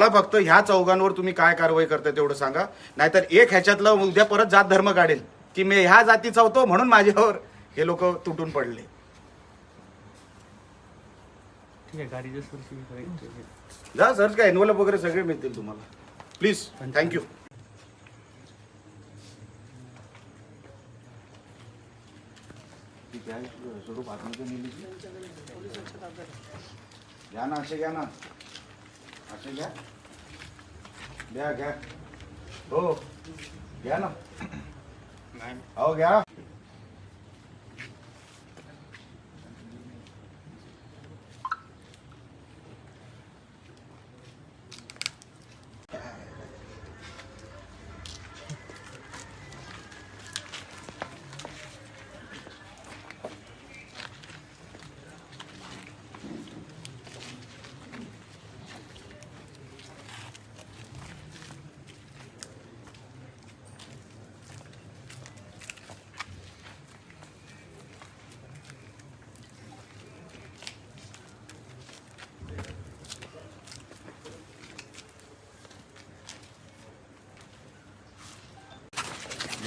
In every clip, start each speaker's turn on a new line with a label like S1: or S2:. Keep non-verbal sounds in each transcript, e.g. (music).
S1: मला फक्त ह्या चौघांवर तुम्ही काय कारवाई करताय तेवढं सांगा. नाहीतर एक ह्याच्यातलं उद्या परत जात धर्म काढेल की मी ह्या जातीचा होतो म्हणून माझ्यावर हे लोक तुटून पडले. जा सर काय एनवलप वगैरे सगळे मिळतील तुम्हाला. प्लीज थँक्यू स्वरूप नेली घ्या ना असे घ्या ना. असे घ्या घ्या घ्या हो घ्या ना हो घ्या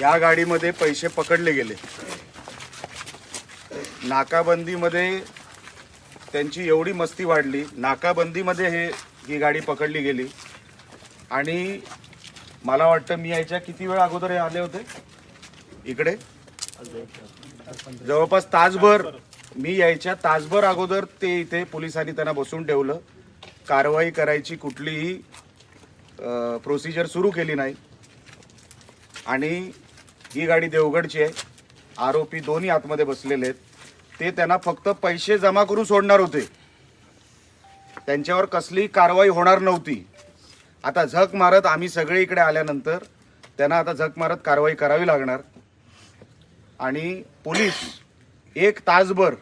S1: या गाडीमध्ये पैसे पकडले गेले. नाकाबंदीमध्ये त्यांची एवढी मस्ती वाढली. नाकाबंदीमध्ये हे ही गाडी पकडली गेली. आणि मला वाटतं मी यायच्या किती वेळ अगोदर हे आले होते? इकडे? जवळपास तासभर मी यायच्या तासभर अगोदर ते इथे पोलिसांनी त्यांना बसून ठेवलं. कारवाई करायची कुठलीही प्रोसिजर सुरू केली नाही. आणि ही गाडी देवगडची आहे. आरोपी दोन्ही आतमध्ये बसलेले आहेत. ते त्यांना फक्त पैसे जमा करून सोडणार होते. त्यांच्यावर कसलीही कारवाई होणार नव्हती. आता झक मारत आम्ही सगळे इकडे आल्यानंतर त्यांना आता झक मारत कारवाई करावी लागणार. आणि पोलीस एक तासभर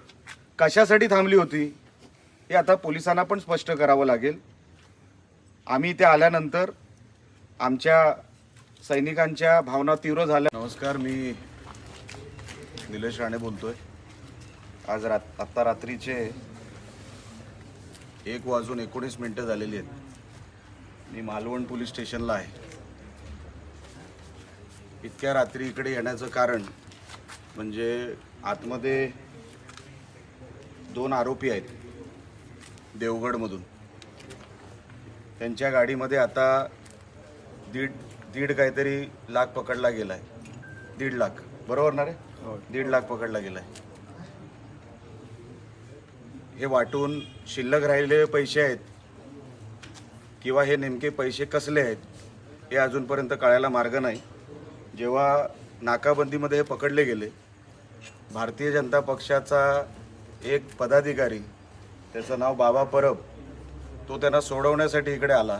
S1: कशासाठी थांबली होती हे आता पोलिसांना पण स्पष्ट करावं लागेल. आम्ही इथे आल्यानंतर आमच्या सैनिकांच्या भावना तीव्र झाल्या. नमस्कार मी निलेश राणे बोलतोय. आज रात आत्ता रात्रीचे एक वाजून एकोणीस मिनटं झालेली आहेत. मी मालवण पोलीस स्टेशनला आहे. इतक्या रात्री इकडे येण्याचं कारण म्हणजे आतमध्ये दोन आरोपी आहेत देवगडमधून. त्यांच्या गाडीमध्ये आता दीड दीड काहीतरी लाख पकडला गेलाय. दीड लाख. बरोबर ना रे? दीड लाख पकडला गेलाय. हे वाटून शिल्लक राहिलेले पैसे आहेत किंवा हे नेमके पैसे कसले आहेत हे अजूनपर्यंत कळायला मार्ग नाही. जेव्हा नाकाबंदीमध्ये हे पकडले गेले भारतीय जनता पक्षाचा एक पदाधिकारी त्याचं नाव बाबा परब तो त्यांना सोडवण्यासाठी इकडे आला.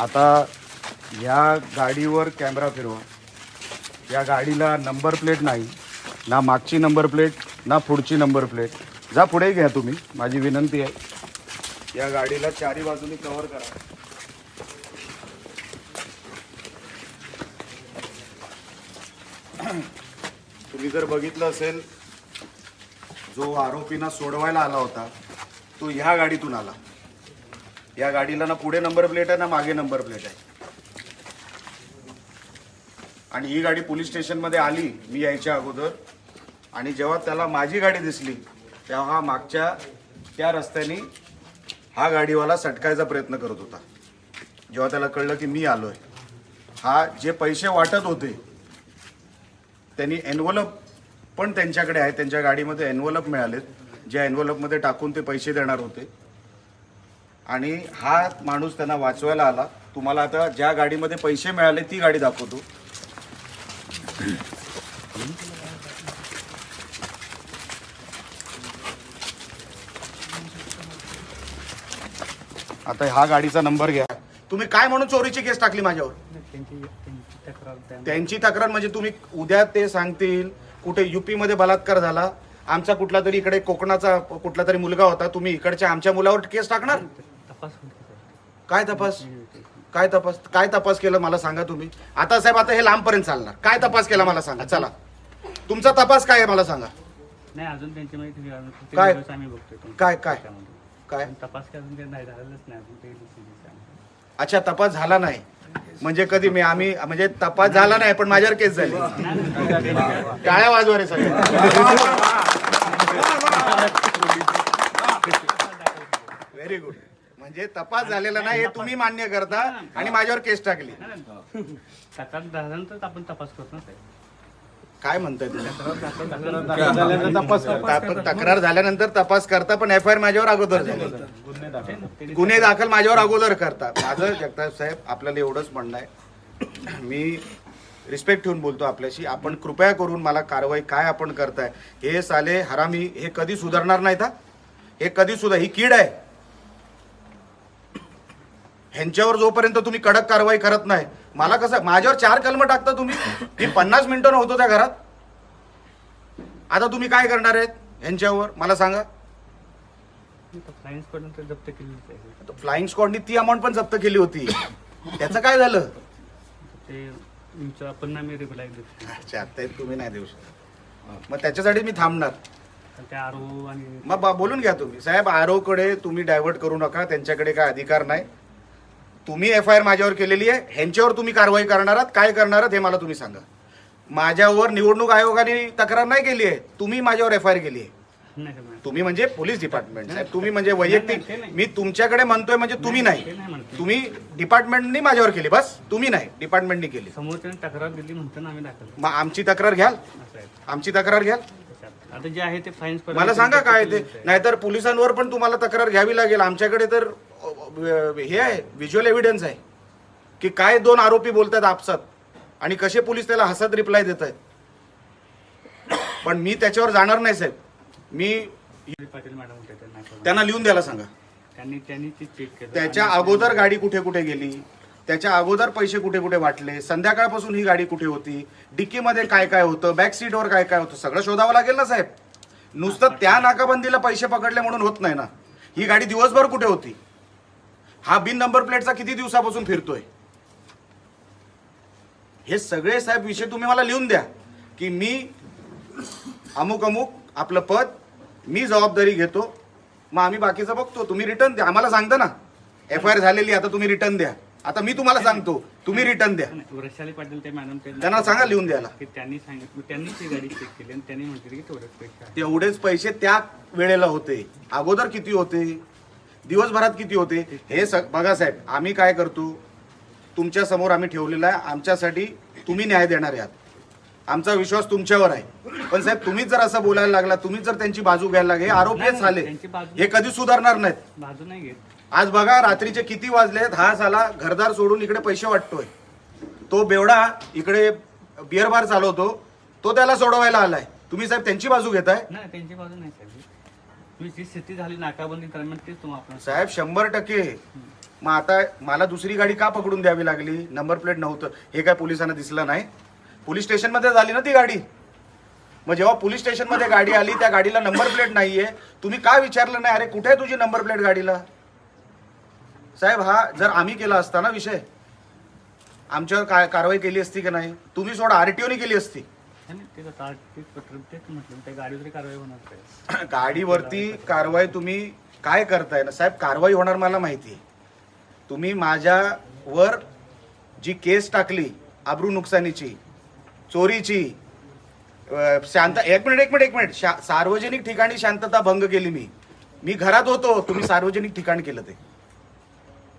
S1: आता या गाडीवर कॅमेरा फिरवा. या गाडीला नंबर प्लेट नाही ना मागची नंबर प्लेट ना पुढची नंबर प्लेट. जा पुढे घ्या तुम्ही माझी विनंती आहे. या गाडीला चारी बाजूनी कव्हर करा. (clears throat) तुम्ही जर बघितलं असेल जो आरोपींना सोडवायला आला होता तो ह्या गाडीतून आला. या गाडीला ना पुढे नंबर प्लेट आहे ना मागे नंबर प्लेट आहे. आणि ही गाडी पोलीस स्टेशनमध्ये आली मी यायच्या अगोदर. आणि जेव्हा त्याला माझी गाडी दिसली तेव्हा हा मागच्या त्या रस्त्याने हा गाडीवाला सटकायचा प्रयत्न करत होता. जेव्हा त्याला कळलं की मी आलोय. हा जे पैसे वाटत होते त्यांनी एनवलप पण त्यांच्याकडे आहे. त्यांच्या गाडीमध्ये एनवलप मिळालेत. ज्या एनवलपमध्ये टाकून ते पैसे देणार होते. आणि हा माणूस त्यांना वाचवायला आला. तुम्हाला आता ज्या गाडीमध्ये पैसे मिळाले ती गाडी दाखवतो. आता हा गाडीचा नंबर घ्या. तुम्ही काय म्हणून चोरीची केस टाकली माझ्यावर?
S2: त्यांची त्यांची तक्रार त्या-
S1: त्यांची तक्रार म्हणजे तुम्ही उद्या ते सांगतील. कुठे युपी मध्ये बलात्कार झाला. आमचा कुठला तरी इकडे कोकणाचा कुठला तरी मुलगा होता. तुम्ही इकडच्या आमच्या मुलावर केस टाकणार? काय तपास? काय तपास? काय तपास केला मला सांगा तुम्ही? आता साहेब आता हे लांबपर्यंत चालणार. काय तपास केला मला सांगा? चला. तुमचा तपास काय आहे मला सांगा?
S2: नाही अजून त्यांची माहिती अजून ते
S1: काय?
S2: videos आम्ही बघतोय तुमच्या
S1: काय- काय?
S2: त्याच्यामध्ये.
S1: काय?
S2: पण तपास काय अजून काही नाही झालेलंच नाही. अजून ते CCTV आहे.
S1: अच्छा तपास झाला नाही. म्हणजे कधी मी आम्ही म्हणजे तपास झाला नाही पण माझ्यावर केस झाली. टाळ्या वाजवा रे सगळे. व्हेरी गुड म्हणजे तपास झालेला नाही हे तुम्ही मान्य करता आणि माझ्यावर केस टाकली.
S2: नाही, नाही. तक्रार आपण तपास करतो ना साहेब
S1: काय म्हणताय तुम्ही?
S2: तक्रार
S1: तपास तक्रार झाल्यानंतर तपास करता पण एफ आय आर माझ्यावर अगोदर झाली. गुन्हे दाखल. माझ्यावर अगोदर करता. माझं जगताप साहेब आपल्याला एवढंच म्हणणं आहे. (clears throat) मी रिस्पेक्ट ठेवून बोलतो आपल्याशी. आपण कृपया करून मला कारवाई काय आपण करताय हे साले हरामी हे कधी सुधारणार नाहीत हा? हे कधी सुद्धा ही कीड आहे. ह्यांच्यावर जोपर्यंत तुम्ही कडक कारवाई करत नाही मला कसं माझ्यावर चार कलम टाकता तुम्ही? मी पन्नास मिनिटं नव्हतो त्या घरात. आता तुम्ही काय करणार आहेत ह्यांच्यावर? मला सांगा.
S2: फ्लाइंगकडून जप्त केली
S1: फ्लाइंग स्क्वॉडनी ती अमाऊंट पण जप्त केली होती. त्याचं काय झालं?
S2: ते
S1: अच्छा ते तुम्ही नाही देऊ शकत. मग त्याच्यासाठी मी थांबणार.
S2: आरो आणि
S1: मग बोलून घ्या तुम्ही. साहेब आरो कडे तुम्ही डायव्हर्ट करू नका. त्यांच्याकडे काय अधिकार नाही. तुम्ही एफ आय आर माझ्यावर केलेली आहे ह्यांच्यावर तुम्ही कारवाई करणार आहात काय करणार आहात हे मला तुम्ही सांगा. माझ्यावर निवडणूक आयोगाने तक्रार नाही केली आहे तुम्ही माझ्यावर एफ आय आर केली आहे. तुम्ही म्हणजे पोलीस डिपार्टमेंट. साहेब तुम्ही म्हणजे वैयक्तिक मी तुमच्याकडे म्हणतोय म्हणजे तुम्ही नाही तुम्ही डिपार्टमेंटनी माझ्यावर केली बस. तुम्ही नाही डिपार्टमेंटनी केली.
S2: तक्रार दिली आम्ही दाखल
S1: मग आमची तक्रार घ्याल. आमची तक्रार घ्याल.
S2: आता जे आहे ते फाईन्स
S1: मला सांगा काय ते. नाहीतर पोलिसांवर पण तुम्हाला तक्रार घ्यावी लागेल. आमच्याकडे तर हे आहे व्हिज्युअल एव्हिडन्स आहे की काय दोन आरोपी बोलतात आपसात आणि कसे पोलीस त्याला हसत रिप्लाय देत आहेत पण मी त्याच्यावर जाणार नाही साहेब. मी
S2: पाटील मॅडम त्यांना
S1: लिहून द्यायला सांगा.
S2: त्यांनी त्यांनी
S1: त्याच्या अगोदर गाडी कुठे कुठे गेली? त्याच्या अगोदर पैसे कुठे कुठे वाटले? संध्याकाळपासून ही गाडी कुठे होती? डिक्कीमध्ये काय काय होतं? बॅक सीटवर काय काय होतं? सगळं शोधावं लागेल ना साहेब. नुसतं त्या नाकाबंदीला पैसे पकडले म्हणून होत नाही ना. ही गाडी दिवसभर कुठे होती? हा बिन नंबर प्लेटचा किती दिवसापासून फिरतोय? हे सगळे साहेब विषय तुम्ही मला लिहून द्या की मी अमुक अमुक आपलं पद मी जबाबदारी घेतो मग आम्ही बाकीचं बघतो. तुम्ही रिटर्न द्या. आम्हाला सांगता ना. एफ आय आर झालेली आता तुम्ही रिटर्न द्या. आता मी तुम्हाला सांगतो. तुम्ही रिटर्न द्या.
S2: वृषाली पाटील ते मॅडम
S1: त्यांना सांगा लिहून द्यायला.
S2: की त्यांनी सांगितलं त्यांनी ती गाडी चेक केली आणि त्यांनी म्हटलं की तेवढेच पैसे.
S1: तेवढेच पैसे त्या वेळेला होते. अगोदर किती होते? दिवसभरात किती होते? हे स बघा साहेब आम्ही काय करतो? तुमच्यासमोर आम्ही ठेवलेलं आहे. आमच्यासाठी तुम्ही न्याय देणार आहात. आमचा विश्वास तुमच्यावर आहे. पण साहेब तुम्हीच जर असं बोलायला लागला तुम्हीच जर त्यांची बाजू घ्यायला लागले हे आरोपीच
S2: नाही,
S1: झाले. हे कधी सुधारणार नाहीत.
S2: बाजू नाही घेत.
S1: आज बघा रात्रीचे किती वाजलेत हा साला घरदार सोडून इकडे पैसे वाटतोय. तो बेवडा इकडे बिअर बार चालवतो. तो त्याला सोडवायला आलाय. तुम्ही साहेब त्यांची बाजू घेताय?
S2: त्यांची बाजू नाही साहेब. तुम्ही जी स्थिती झाली नाकाबंदी दरम्यान तेच तुम्हाला
S1: साहेब शंभर टक्के. मग आता मला दुसरी गाडी का पकडून द्यावी लागली? नंबर प्लेट नव्हतं. हे काय पोलिसांना दिसलं नाही? पोलीस स्टेशनमध्ये झाली ना ती गाडी? मग जेव्हा पोलीस स्टेशनमध्ये गाडी आली त्या गाडीला नंबर प्लेट नाहीये. तुम्ही का विचारलं नाही? अरे कुठे आहे तुझी नंबर प्लेट गाडीला? साहेब हा जर आम्ही केला असता ना विषय आमच्यावर काय कारवाई केली असती की नाही? तुम्ही सोडा आरटीओने केली असती.
S2: नाही, आता तेच पत्र तेच म्हटलं त्या गाडीवर कारवाई होणार काय (clears throat)
S1: गाडीवरती कारवाई तुम्ही काय करताय ना? साहेब कारवाई होणार मला माहिती आहे. तुम्ही माझ्यावर जी केस टाकली आबरू नुकसानीची चोरीची अ, शांत एक मिनिट एक मिनिट एक मिनिट. शा- सार्वजनिक ठिकाणी शांतता भंग केली मी. मी घरात होतो तुम्ही सार्वजनिक ठिकाण केलं ते.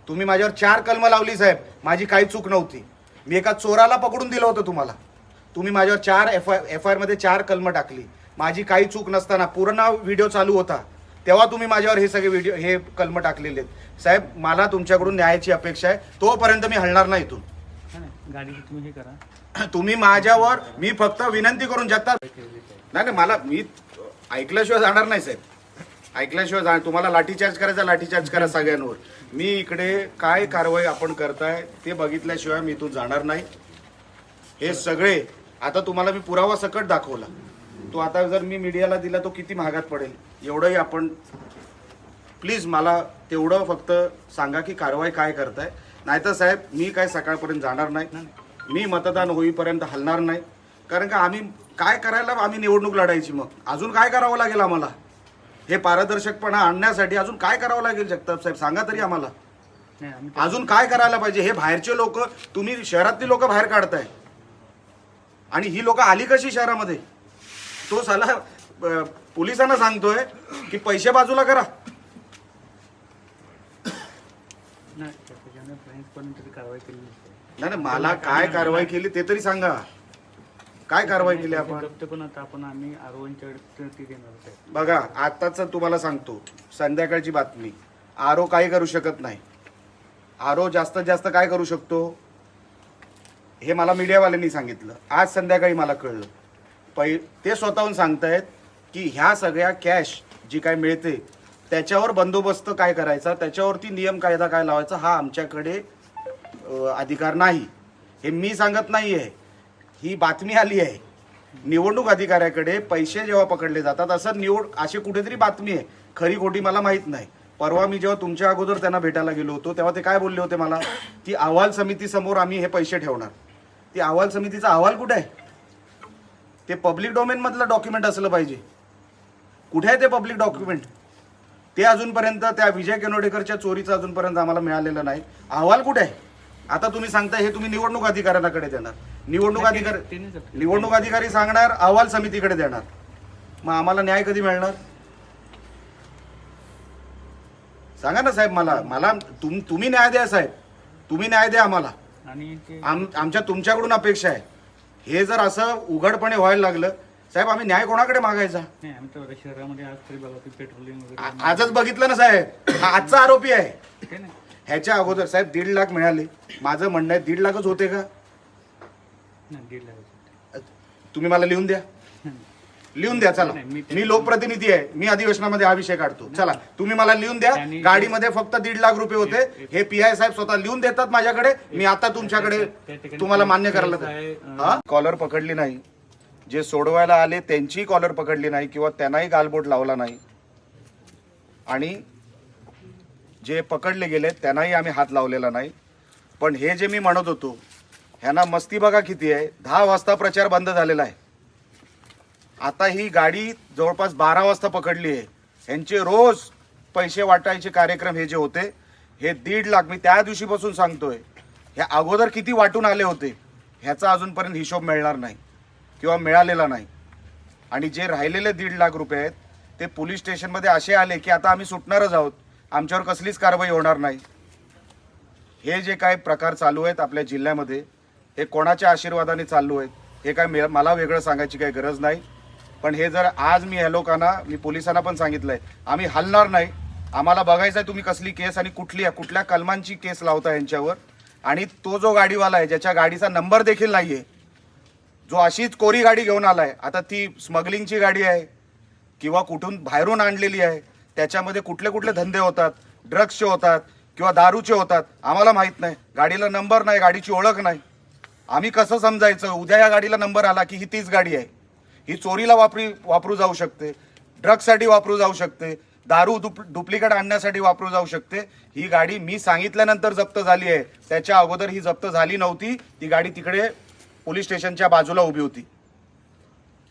S1: तुम्ही माझ्यावर चार कलम लावली साहेब. माझी काही चूक नव्हती. मी एका चोराला पकडून दिलं होतं तुम्हाला. तुम्ही माझ्यावर चार एफ आय एफ आय आरमध्ये चार कलम टाकली. माझी काही चूक नसताना पूर्ण व्हिडिओ चालू होता तेव्हा तुम्ही माझ्यावर हे सगळे व्हिडिओ हे कलम टाकलेले आहेत. साहेब मला तुमच्याकडून न्यायाची अपेक्षा आहे. तोपर्यंत मी हलणार नाही इथून.
S2: तुम्ही हे करा. (clears throat)
S1: तुम्ही माझ्यावर मी फक्त विनंती करून जगता. नाही नाही मला मी ऐकल्याशिवाय जाणार नाही साहेब. ऐकल्याशिवाय जा तुम्हाला लाठीचार्ज करायचा लाठीचार्ज करा सगळ्यांवर. मी इकडे काय कारवाई आपण करताय ते बघितल्याशिवाय मी इथून जाणार नाही. हे सगळे आता तुम्हाला मी पुरावा सकट दाखवला. तो आता जर मी मीडियाला दिला तो किती महागात पडेल? एवढंही आपण प्लीज मला तेवढं फक्त सांगा की कारवाई काय करताय. नाहीतर साहेब मी काय सकाळपर्यंत जाणार नाही. मी मतदान होईपर्यंत हलणार नाही. कारण का आम्ही काय करायला आम्ही निवडणूक लढायची मग? अजून काय करावं लागेल आम्हाला? हे पारदर्शकपणा आणण्यासाठी अजून काय करावं लागेल जगताप साहेब? सांगा तरी आम्हाला. अजून काय करायला पाहिजे? हे बाहेरचे लोक तुम्ही शहरातली लोक बाहेर काढताय. आणि ही लोक आली कशी शहरामध्ये? तो साला पोलिसांना सांगतोय की पैसे बाजूला करा.
S2: नाही
S1: मला काय कारवाई केली ते तरी सांगा. काय कारवाई केली आपण?
S2: पण आता आपण आम्ही
S1: बघा आताच तुम्हाला सांगतो संध्याकाळची बातमी. आरो काही करू शकत नाही. आरो जास्तीत जास्त काय करू शकतो? हे मला मीडियावाल्यांनी सांगितलं. आज संध्याकाळी मला कळलं. पै ते स्वतःहून सांगतायत की ह्या सगळ्या कॅश जी काय मिळते त्याच्यावर बंदोबस्त काय करायचा त्याच्यावरती नियम कायदा काय लावायचा हा आमच्याकडे अधिकार नाही. हे मी सांगत नाही आहे ही बातमी आली आहे. निवडणूक अधिकाऱ्याकडे पैसे जेव्हा पकडले जातात असं निवड अशी कुठेतरी बातमी आहे. खरी खोटी मला माहीत नाही. परवा मी जेव्हा तुमच्या अगोदर त्यांना भेटायला गेलो होतो तेव्हा ते काय बोलले होते मला? ती अहवाल समितीसमोर आम्ही हे पैसे ठेवणार. ती अहवाल समितीचा अहवाल कुठे आहे? ते पब्लिक डोमेन मधलं डॉक्युमेंट असलं पाहिजे. कुठे आहे ते पब्लिक डॉक्युमेंट ते अजूनपर्यंत त्या विजय केनोडेकरच्या चोरीचं अजूनपर्यंत आम्हाला मिळालेलं नाही. अहवाल कुठे आहे? आता तुम्ही सांगताय हे तुम्ही निवडणूक अधिकाऱ्यांकडे देणार. निवडणूक अधिकारी. निवडणूक अधिकारी सांगणार अहवाल समितीकडे देणार. मग आम्हाला न्याय कधी मिळणार? सांगा ना साहेब मला मला तुम तुम्ही न्याय द्या साहेब. तुम्ही न्याय द्या आम्हाला.
S2: आणि ते
S1: आम आमच्या तुमच्याकडून अपेक्षा आहे. हे जर असं उघडपणे व्हायला लागलं साहेब आम्ही न्याय कोणाकडे मागायचा?
S2: नाही आम्ही तर शहरामध्ये आज तरी बघा की पेट्रोलिंग
S1: आ-
S2: वगैरे
S1: आजच बघितलं ना साहेब. हा आजचा आरोपी आहे.
S2: ते नाही.
S1: ह्याच्या अगोदर साहेब दीड लाख मिळाले. माझं म्हणणं आहे दीड लाखच होते का?
S2: नाही दीड लाख
S1: तुम्ही मला लिहून द्या. लिहून द्या चला.
S2: मी
S1: लोकप्रतिनिधी आहे. मी अधिवेशनामध्ये हा विषय काढतो. चला तुम्ही मला लिहून द्या. गाडीमध्ये फक्त दीड लाख रुपये होते. हे पी आय साहेब स्वतः लिहून देतात माझ्याकडे. मी आता तुमच्याकडे तुम्हाला मान्य करायला हा कॉलर पकडली नाही. जे सोडवायला आले त्यांची कॉलर पकडली नाही किंवा त्यांनाही गालबोट लावला नाही. आणि जे पकडले गेले त्यांनाही आम्ही हात लावलेला नाही. पण हे जे मी म्हणत होतो ह्यांना मस्ती बघा किती आहे. दहा वाजता प्रचार बंद झालेला आहे. आता ही गाडी जवळपास बारा वाजता पकडली आहे. यांचे रोज पैसे वाटायचे कार्यक्रम हे जे होते हे दीड लाख मी त्या दिवशीपासून सांगतोय. हे अगोदर किती वाटून आले होते ह्याचा अजूनपर्यंत हिशोब मिळणार नाही किंवा मिळालेला नाही. आणि जे राहिलेले दीड लाख रुपये आहेत ते पोलीस स्टेशनमध्ये असे आले की आता आम्ही सुटणारच आहोत. आमच्यावर कसलीच कारवाई होणार नाही. हे जे काय प्रकार चालू आहेत आपल्या जिल्ह्यामध्ये हे कोणाच्या आशीर्वादाने चालू आहेत हे काय मला वेगळं सांगायची काही गरज नाही. पण हे जर आज मी ह्या लोकांना मी पोलिसांना पण सांगितलंय आम्ही हलणार नाही. आम्हाला बघायचं आहे तुम्ही कसली केस आणि कुठली आहे कुठल्या कलमांची केस लावता यांच्यावर. आणि तो जो गाडीवाला आहे ज्याच्या गाडीचा नंबर देखील नाहीये जो अशीच कोरी गाडी घेऊन आलाय आता ती स्मगलिंगची गाडी आहे किंवा कुठून बाहेरून आणलेली आहे त्याच्यामध्ये कुठले कुठले धंदे होतात ड्रग्सचे होतात किंवा दारूचे होतात आम्हाला माहीत नाही. गाडीला नंबर नाही गाडीची ओळख नाही. आम्ही कसं समजायचं? उद्या या गाडीला नंबर आला की ही तीच गाडी आहे. ही चोरीला वापरी वापरू जाऊ शकते. ड्रगसाठी वापरू जाऊ शकते. दारू डुप डुप्लिकेट आणण्यासाठी वापरू जाऊ शकते. ही गाडी मी सांगितल्यानंतर जप्त झाली आहे. त्याच्या अगोदर ही जप्त झाली नव्हती. ती गाडी तिकडे पोलीस स्टेशनच्या बाजूला उभी होती.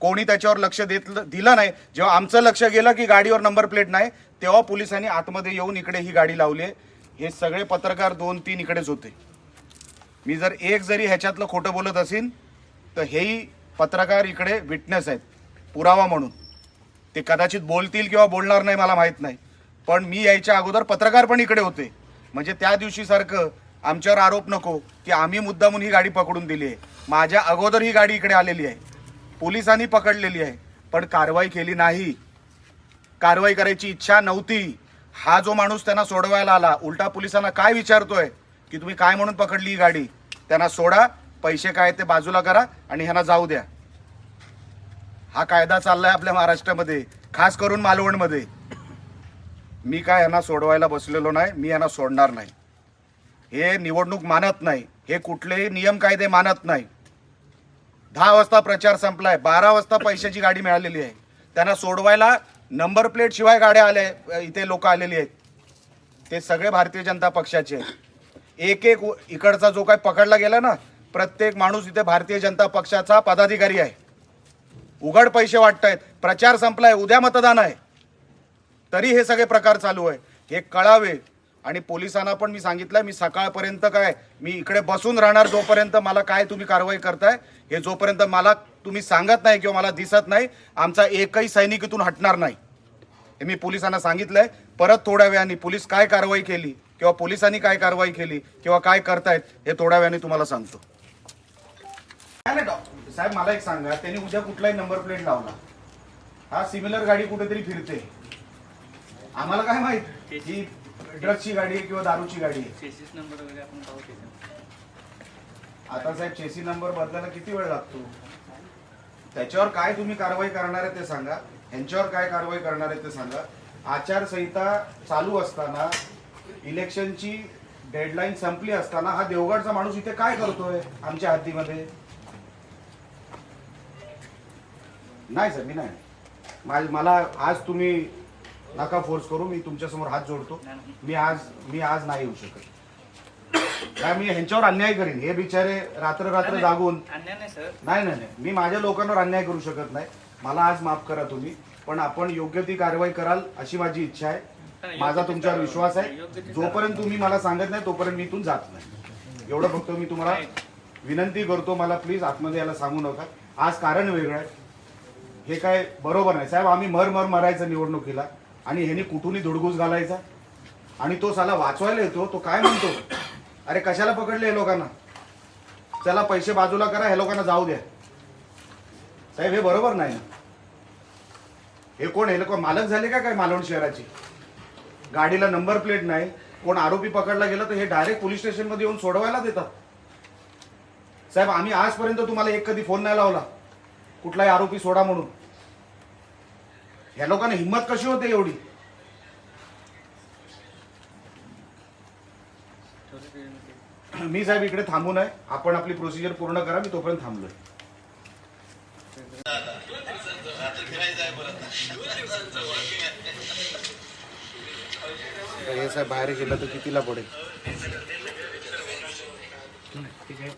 S1: कोणी त्याच्यावर लक्ष देत दिलं नाही. जेव्हा आमचं लक्ष गेलं की गाडीवर नंबर प्लेट नाही तेव्हा पोलिसांनी आतमध्ये येऊन इकडे ही गाडी लावली आहे. हे सगळे पत्रकार दोन तीन इकडेच होते. मी जर एक जरी ह्याच्यातलं खोटं बोलत असेल तर हेही पत्रकार इकडे विटनेस आहेत. पुरावा म्हणून. ते कदाचित बोलतील किंवा बोलणार नाही मला माहीत नाही. पण मी यायच्या अगोदर पत्रकार पण इकडे होते. म्हणजे त्या दिवशीसारखं आमच्यावर आरोप नको की आम्ही मुद्दामून ही गाडी पकडून दिली आहे. माझ्या अगोदर ही गाडी इकडे आलेली आहे. पोलिसांनी पकडलेली आहे. पण कारवाई केली नाही. कारवाई करायची इच्छा नव्हती. हा जो माणूस त्यांना सोडवायला आला उलटा पोलिसांना काय विचारतोय? की तुम्ही काय म्हणून पकडली ही गाडी? त्यांना सोडा. पैसे काय ते बाजूला करा आणि ह्यांना जाऊ द्या. हा कायदा चाललाय आपल्या महाराष्ट्रामध्ये खास करून मालवणमध्ये. मी काय यांना सोडवायला बसलेलो नाही मी यांना सोडणार नाही. हे निवडणूक मानत नाही हे कुठलेही नियम कायदे मानत नाही. दहा वाजता प्रचार संपलाय बारा वाजता पैशाची गाडी मिळालेली आहे. त्यांना सोडवायला नंबर प्लेट शिवाय गाड्या आल्या इथे लोक आलेली आहेत. ते सगळे भारतीय जनता पक्षाचे आहेत. एक एक इकडचा जो काय पकडला गेला ना प्रत्येक माणूस इथे भारतीय जनता पक्षाचा पदाधिकारी आहे. उघड पैसे वाटत आहेत प्रचार संपलाय उद्या मतदान आहे. तरी हे सगळे प्रकार चालू आहे. हे कळावे. आणि पोलिसांना पण मी सांगितलंय मी सकाळपर्यंत काय मी इकडे बसून राहणार जोपर्यंत मला काय तुम्ही कारवाई करताय हे जोपर्यंत मला तुम्ही सांगत नाही किंवा मला दिसत नाही आमचा एकही सैनिक इथून हटणार नाही. हे मी पोलिसांना सांगितलंय. परत थोड्या वेळाने पोलीस काय कारवाई केली किंवा पोलिसांनी काय कारवाई केली किंवा काय करतायत हे थोड्या वेळाने तुम्हाला सांगतो. नाही, डॉ- साहेब मला एक सांगा त्यांनी उद्या कुठलाही नंबर प्लेट लावला. हा सिमिलर गाडी कुठेतरी फिरते. आम्हाला काय माहीत? ही ड्रग्सची गाडी आहे किंवा दारूची गाडी आहे?
S2: चेसिस नंबर वगैरे आपण पाहू त्याच्यात.
S1: आता साहेब चेसी नंबर बदलायला किती वेळ लागतो? त्याच्यावर काय तुम्ही कारवाई करणार आहे ते सांगा. यांच्यावर काय कारवाई करणार आहे ते सांगा. आचारसंहिता चालू असताना इलेक्शनची डेडलाईन संपली असताना हा देवगडचा माणूस इथे काय करतोय आमच्या हद्दीमध्ये? नाही सर मी नाही. माझ- मला आज तुम्ही नका फोर्स करू मी तुमच्यासमोर हात जोडतो. मी आज मी आज नाही येऊ शकत. काय मी ह्यांच्यावर अन्याय करीन. हे बिचारे रात्र रात्र जागून
S2: नाही
S1: नाही नाही मी माझ्या लोकांवर अन्याय करू शकत नाही. मला आज माफ करा तुम्ही. पण आपण योग्य ती कारवाई कराल अशी माझी इच्छा आहे. माझा तुमच्यावर विश्वास आहे. जोपर्यंत तुम्ही मला सांगत नाही तोपर्यंत मी इथून जात नाही. एवढं फक्त मी तुम्हाला विनंती करतो मला प्लीज आतमध्ये याला सांगू नका. आज कारण वेगळं आहे. हे काय बरोबर नाही. साहेब आम्ही मर मर मरायचं निवडणुकीला आणि ह्यानी कुठूनही धुडगूस घालायचा. आणि तो साला वाचवायला येतो तो काय म्हणतो? अरे कशाला पकडले हे लोकांना? चला पैसे बाजूला करा हे लोकांना जाऊ द्या. साहेब हे बरोबर नाही ना? हे कोण हे लोक मालक झाले का काय मालवण शहराची? गाडीला नंबर प्लेट नाही कोण आरोपी पकडला गेला तर हे डायरेक्ट पोलीस स्टेशनमध्ये येऊन सोडवायला देतात. साहेब आम्ही आजपर्यंत तुम्हाला एक कधी फोन नाही लावला. कुठलाही आरोपी सोडा म्हणून. ह्या लोकांना हिंमत कशी होते एवढी? मी साहेब इकडे थांबू नये आपण आपली प्रोसिजर पूर्ण करा मी तोपर्यंत थांबलोय. हे साहेब बाहेर गेलं तर कितीला पडेल
S2: ठीक आहे